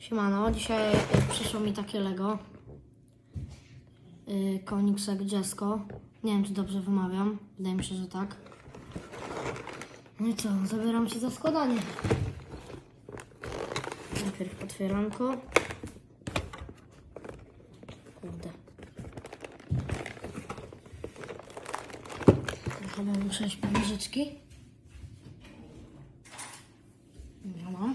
Siemano, dzisiaj y, przyszło mi takie Lego. Y, Koenigsegg Jesko. Nie wiem, czy dobrze wymawiam. Wydaje mi się, że tak. No i co, zabieram się za składanie. Najpierw otwieranko. Kurde. Chyba muszę iść po nożyczki. Ja mam.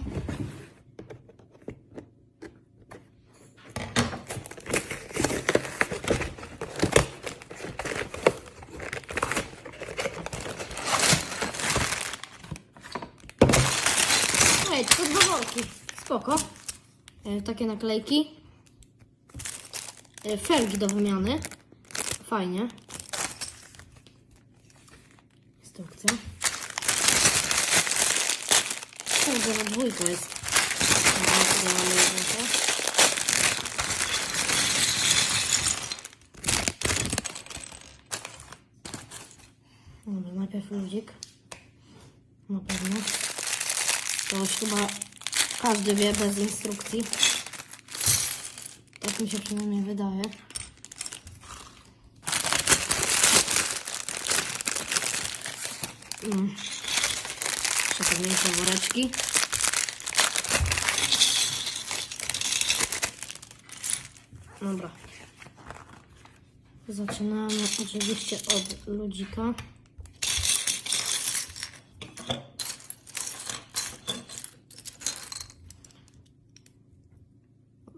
Ej, to dwa worki. Spoko. E, takie naklejki. E, felgi do wymiany. Fajnie. Instrukcja. Kurde, na dwójkę jest. Dobra, najpierw ludzik. Na pewno. Już chyba każdy wie bez instrukcji. Tak mi się przynajmniej wydaje. Mm. Przepewniejsze woreczki. Dobra. Zaczynamy oczywiście od ludzika.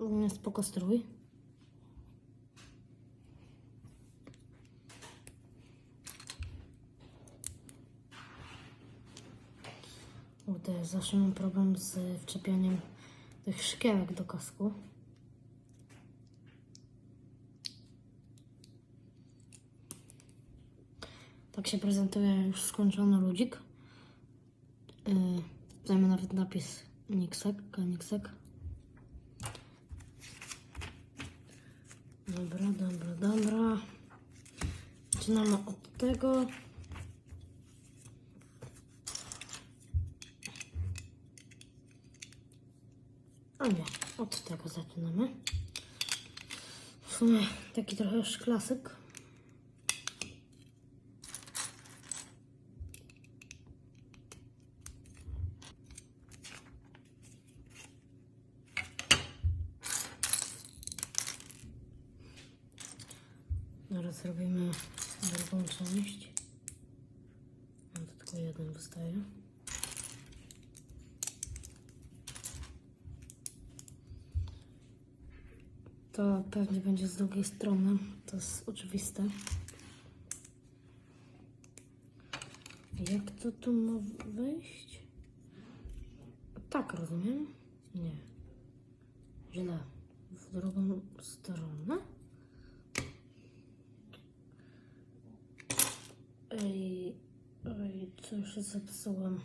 Mm, Spoko strój. Kurde, zawsze mam problem z wczepianiem tych szkiełek do kasku. Tak się prezentuje już skończony ludzik. Yy, nawet napis Nixek, Nixek. Dobra, dobra, dobra. Zaczynamy od tego. A nie, od tego zaczynamy. W sumie taki trochę już klasyk. Teraz robimy drugą część. Mam tylko jeden wystaje. To pewnie będzie z drugiej strony. To jest oczywiste. Jak to tu ma wejść? Tak, rozumiem? Nie. Źle. W drugą stronę? Ej, coś zepsułem.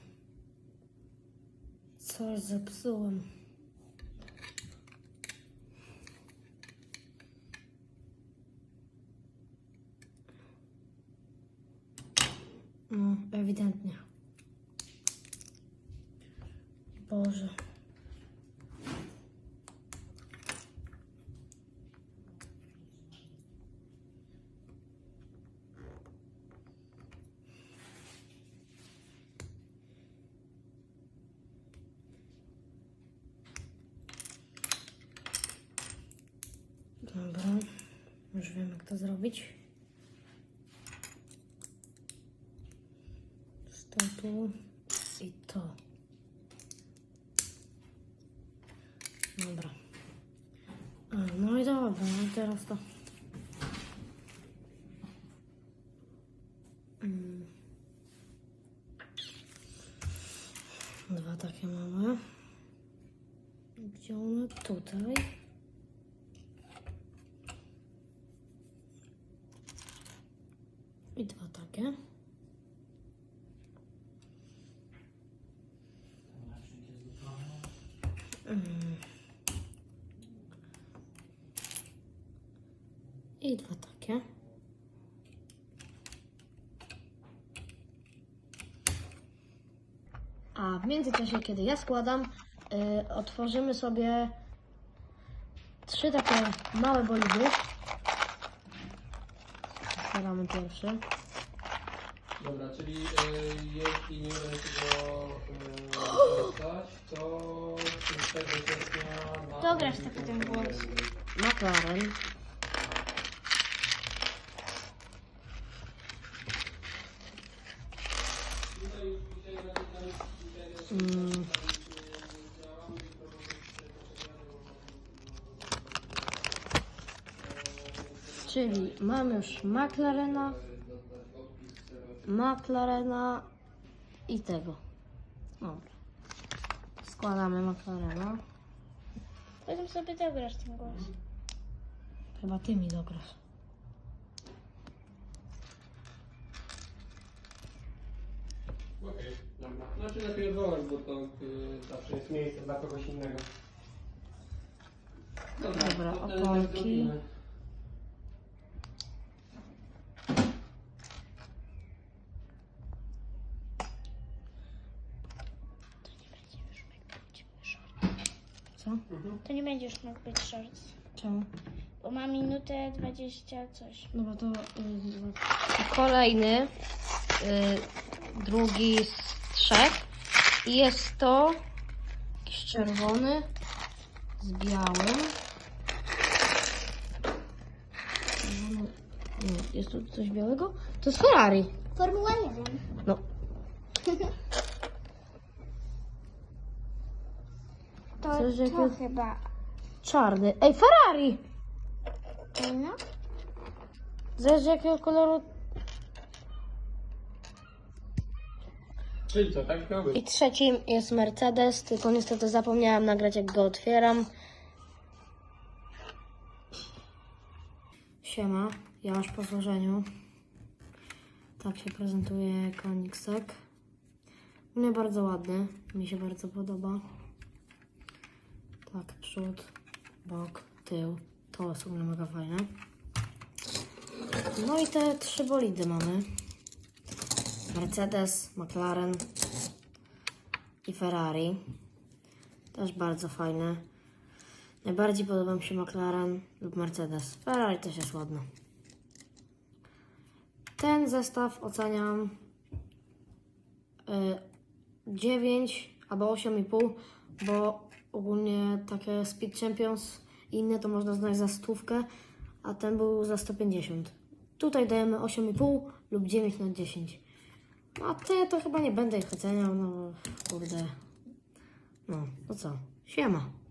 Coś zepsułem. No, ewidentnie. Boże. Dobra, już wiem jak to zrobić. To tu i to. Dobra. No i dobra, no i teraz to. Mm. Dwa takie małe. Gdzie one? Tutaj. I dwa takie. Mm. I dwa takie. A w międzyczasie, kiedy ja składam, y, otworzymy sobie trzy takie małe bolidy. Otwieramy pierwszy. Dobra, czyli y, jeśli nie uda się go y, dostać, to 6 sierpnia na... Dograsz taki ten głos. McLaren. Mm. Czyli mamy już McLarena, McLarena i tego. Dobra. Składamy McLarena. Potem sobie dograsz ten głos. Chyba ty mi dograsz. Okej, dobra. Znaczy lepiej odwołać, bo to y, zawsze jest miejsce dla kogoś innego. Dobra, to ten oponki. zrobimy. Mhm. To nie będziesz mógł być shorts. Czemu? Bo ma minutę 20 coś. No bo to y, kolejny, y, drugi z trzech i jest to jakiś czerwony z białym. Czerwony- Nie, jest tu coś białego? To jest Ferrari. Formuła 1. No, To, Coś to chyba. czarny. Ej, Ferrari! No. Zależy jakiego koloru. Czyli co, tak miał być? I trzecim jest Mercedes, tylko niestety zapomniałam nagrać jak go otwieram. Siema, ja już po złożeniu. Tak się prezentuje koniksek. U mnie bardzo ładny, mi się bardzo podoba. Przód, bok, tył. To mnie mega fajne. No i te trzy bolidy mamy. Mercedes, McLaren i Ferrari. Też bardzo fajne. Najbardziej podoba mi się McLaren lub Mercedes. Ferrari też jest ładny. Ten zestaw oceniam y, 9 albo 8,5, bo ogólnie takie Speed Champions i inne to można znaleźć za stówkę, a ten był za 150. Tutaj dajemy 8,5 lub 9 na 10. No, a te to chyba nie będę ich oceniał, no kurde. No, to co? Siema.